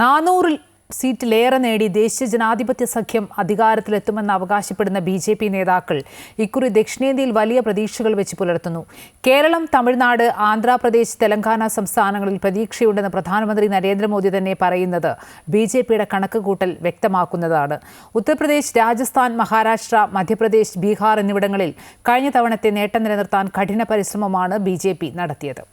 നാനൂറിൽ സീറ്റിലേറെ നേടി ദേശീയ ജനാധിപത്യ സഖ്യം അധികാരത്തിലെത്തുമെന്ന് അവകാശപ്പെടുന്ന ബി ജെ പി നേതാക്കൾ ഇക്കുറി ദക്ഷിണേന്ത്യയിൽ വലിയ പ്രതീക്ഷകൾ വെച്ച് പുലർത്തുന്നു. കേരളം തമിഴ്നാട് ആന്ധ്രാപ്രദേശ് തെലങ്കാന സംസ്ഥാനങ്ങളിൽ പ്രതീക്ഷയുണ്ടെന്ന് പ്രധാനമന്ത്രി നരേന്ദ്രമോദി തന്നെ പറയുന്നത് ബി ജെ പിയുടെ കണക്കുകൂട്ടൽ വ്യക്തമാക്കുന്നതാണ്. ഉത്തർപ്രദേശ് രാജസ്ഥാൻ മഹാരാഷ്ട്ര മധ്യപ്രദേശ് ബീഹാർ എന്നിവിടങ്ങളിൽ കഴിഞ്ഞ തവണത്തെ നേട്ടം നിലനിർത്താൻ കഠിന പരിശ്രമമാണ് ബി നടത്തിയത്.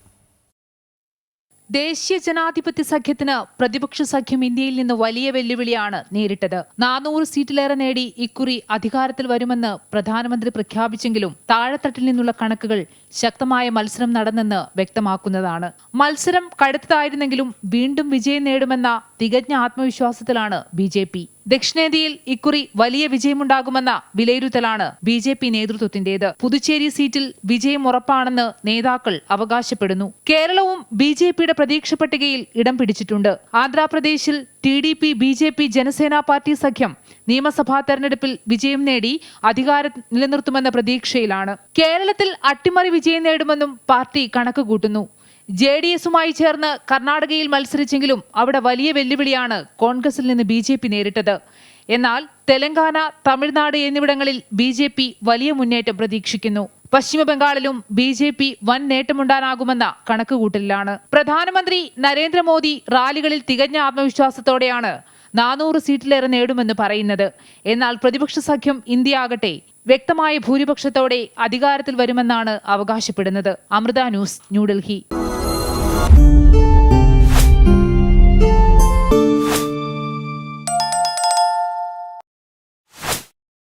ദേശീയ ജനാധിപത്യ സഖ്യത്തിന് പ്രതിപക്ഷ സഖ്യം ഇന്ത്യയിൽ നിന്ന് വലിയ വെല്ലുവിളിയാണ് നേരിട്ടത്. നാനൂറ് സീറ്റിലേറെ നേടി ഇക്കുറി അധികാരത്തിൽ വരുമെന്ന് പ്രധാനമന്ത്രി പ്രഖ്യാപിച്ചെങ്കിലും താഴെത്തട്ടിൽ നിന്നുള്ള കണക്കുകൾ ശക്തമായ മത്സരം നടന്നെന്ന് വ്യക്തമാക്കുന്നതാണ്. മത്സരം കടുത്തതായിരുന്നെങ്കിലും വീണ്ടും വിജയം നേടുമെന്ന തികഞ്ഞ ആത്മവിശ്വാസത്തിലാണ് ബി ദക്ഷിണേന്ത്യയിൽ ഇക്കുറി വലിയ വിജയമുണ്ടാകുമെന്ന വിലയിരുത്തലാണ് ബി ജെ പി നേതൃത്വത്തിന്റേത്. പുതുച്ചേരി സീറ്റിൽ വിജയം ഉറപ്പാണെന്ന് നേതാക്കൾ അവകാശപ്പെടുന്നു. കേരളവും ബി ജെ പിയുടെ പ്രതീക്ഷ പട്ടികയിൽ ഇടം പിടിച്ചിട്ടുണ്ട്. ആന്ധ്രാപ്രദേശിൽ T D P B J P Janasena party സഖ്യം നിയമസഭാ തെരഞ്ഞെടുപ്പിൽ വിജയം നേടി അധികാരം നിലനിർത്തുമെന്ന പ്രതീക്ഷയിലാണ്. കേരളത്തിൽ അട്ടിമറി വിജയം നേടുമെന്നും പാർട്ടി കണക്ക് കൂട്ടുന്നു ജെ ഡി എസുമായി ചേർന്ന് കർണാടകയിൽ മത്സരിച്ചെങ്കിലും അവിടെ വലിയ വെല്ലുവിളിയാണ് കോൺഗ്രസിൽ നിന്ന് ബി ജെ പി നേരിട്ടത്. എന്നാൽ തെലങ്കാന തമിഴ്നാട് എന്നിവിടങ്ങളിൽ ബി ജെ പി വലിയ മുന്നേറ്റം പ്രതീക്ഷിക്കുന്നു. പശ്ചിമബംഗാളിലും ബി ജെ പി വൻ നേട്ടമുണ്ടാനാകുമെന്ന കണക്കുകൂട്ടലിലാണ്. പ്രധാനമന്ത്രി നരേന്ദ്രമോദി റാലികളിൽ തികഞ്ഞ ആത്മവിശ്വാസത്തോടെയാണ് നാനൂറ് സീറ്റിലേറെ നേടുമെന്ന് പറയുന്നത്. എന്നാൽ പ്രതിപക്ഷ സഖ്യം ഇന്ത്യ ആകട്ടെ വ്യക്തമായ ഭൂരിപക്ഷത്തോടെ അധികാരത്തിൽ വരുമെന്നാണ് അവകാശപ്പെടുന്നത്. അമൃത ന്യൂസ് ന്യൂഡൽഹി